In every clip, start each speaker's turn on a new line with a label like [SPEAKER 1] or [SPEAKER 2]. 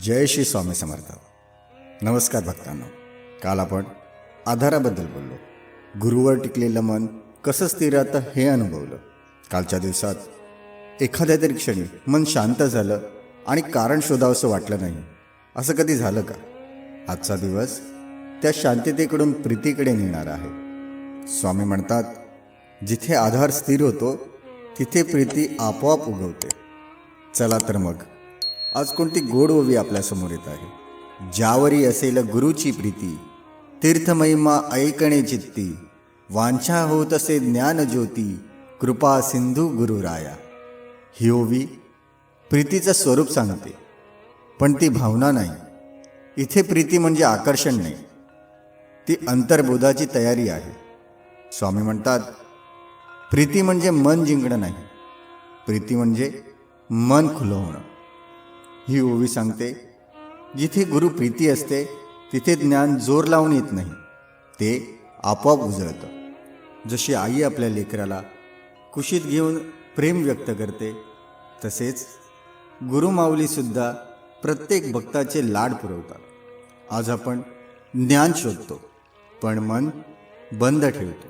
[SPEAKER 1] जय श्री स्वामी समर्थ. नमस्कार भक्तांनो. काल आपण आधाराबद्दल बोललो. गुरुवर टिकलेलं मन कसं स्थिर राहतं हे अनुभवलं. कालच्या दिवसात एखाद्या तरी क्षणी मन शांत झालं आणि कारण शोधावंसं वाटलं नाही. असं कधी झालं का? आजचा दिवस त्या शांततेकडून प्रीतीकडे नेणार आहे. स्वामी म्हणतात जिथे आधार स्थिर होतो तिथे प्रीती आपोआप उगवते. चला तर मग आज कोणती गोड ओवी आपल्यासमोर येत आहे? ज्यावरी असेल गुरुची प्रीती तीर्थमहिमा ऐकणे चित्ती वांछा होत असे ज्ञान ज्योती कृपा सिंधू गुरुराया. ही ओवी प्रीतीचं स्वरूप सांगते पण ती भावना नाही. इथे प्रीती म्हणजे आकर्षण नाही. ती अंतर्बोधाची तयारी आहे. स्वामी म्हणतात प्रीती म्हणजे मन जिंकणं नाही. प्रीती म्हणजे मन खुलं होणं. ही ओवी सांगते जिथे गुरु प्रीती असते तिथे ज्ञान जोर लावून येत नाही. ते आपोआप उजळतं. जशी आई आपल्या लेकराला कुशीत घेऊन प्रेम व्यक्त करते तसेच गुरुमाऊलीसुद्धा प्रत्येक भक्ताचे लाड पुरवतात. आज आपण ज्ञान शोधतो पण मन बंद ठेवतो.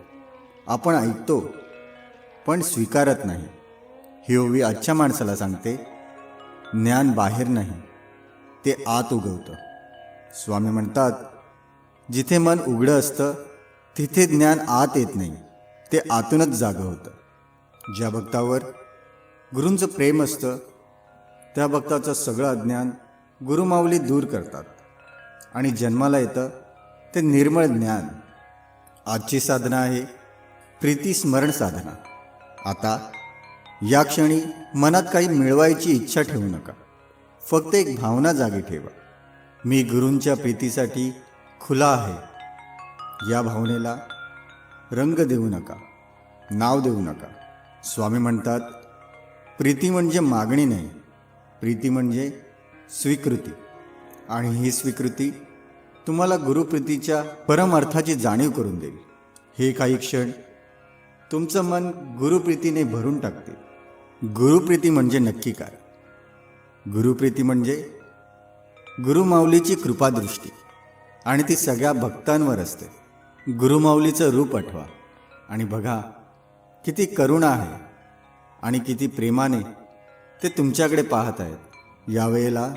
[SPEAKER 1] आपण ऐकतो पण स्वीकारत नाही. ही ओवी आजच्या माणसाला सांगते ज्ञान बाहेर नाही ते आत उगवतं. स्वामी म्हणतात जिथे मन उघडं असतं तिथे ज्ञान आत येत नाही ते आतूनच जागं होतं. ज्या भक्तावर गुरूंचं प्रेम असतं त्या भक्ताचं सगळं अज्ञान गुरुमाऊली दूर करतात. आणि जन्माला येतं ते निर्मळ ज्ञान. आजची साधना आहे प्रीती स्मरण साधना. आता या क्षणी मनात काही मिळवायची इच्छा ठेवू नका. फक्त एक भावना जागी ठेवा. मी गुरूंच्या प्रीतीसाठी खुला आहे. या भावनेला रंग देऊ नका. नाव देऊ नका. स्वामी म्हणतात प्रीती म्हणजे मागणी नाही. प्रीती म्हणजे स्वीकृती. आणि ही स्वीकृती तुम्हाला गुरुप्रीतीच्या परमार्थाची जाणीव करून देईल. हे काही क्षण तुमचं मन गुरुप्रीतीने भरून टाकते गुरुप्रीती म्हणजे नक्की काय? गुरुप्रीती म्हणजे गुरुमाऊलीची कृपादृष्टी आणि ती सगळ्या भक्तांवर असते. गुरुमाऊलीचं रूप आठवा आणि बघा किती करुणा आहे आणि किती प्रेमाने ते तुमच्याकडे पाहत आहेत. यावेळेला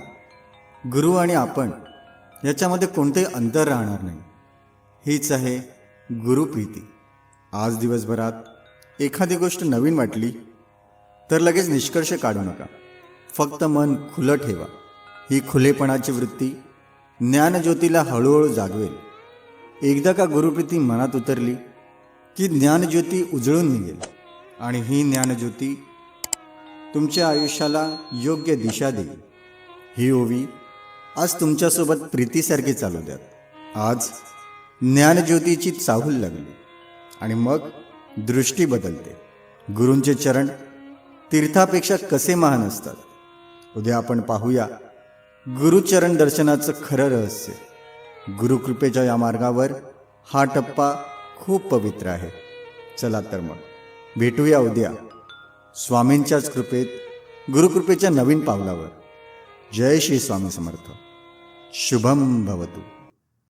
[SPEAKER 1] गुरु आणि आपण याच्यामध्ये कोणतंही अंतर राहणार नाही. हीच आहे गुरुप्रीती. आज दिवसभरात एखादी गोष्ट नवीन वाटली तर लगेच निष्कर्ष काढू नका. फक्त मन खुलं ठेवा. ही खुलेपणाची वृत्ती ज्ञानज्योतीला हळूहळू जागवेल. एकदा का गुरुप्रीती मनात उतरली की ज्ञानज्योती उजळून निघेल आणि ही ज्ञानज्योती तुमच्या आयुष्याला योग्य दिशा देईल. ही ओवी आज तुमच्यासोबत प्रीतीसारखी चालू द्यात आज ज्ञानज्योतीची चाहूल लागली आणि मग दृष्टी बदलते. गुरूंचे चरण तीर्थापेक्षा कसे महान असतात? उद्या आपण पाहूया गुरुचरण दर्शनाचं खरं रहस्य. गुरुकृपेच्या या मार्गावर हा टप्पा खूप पवित्र आहे. चला तर मग भेटूया उद्या स्वामींच्याच कृपेत गुरुकृपेच्या नवीन पावलावर. जय श्री स्वामी समर्थ. शुभम भवतु.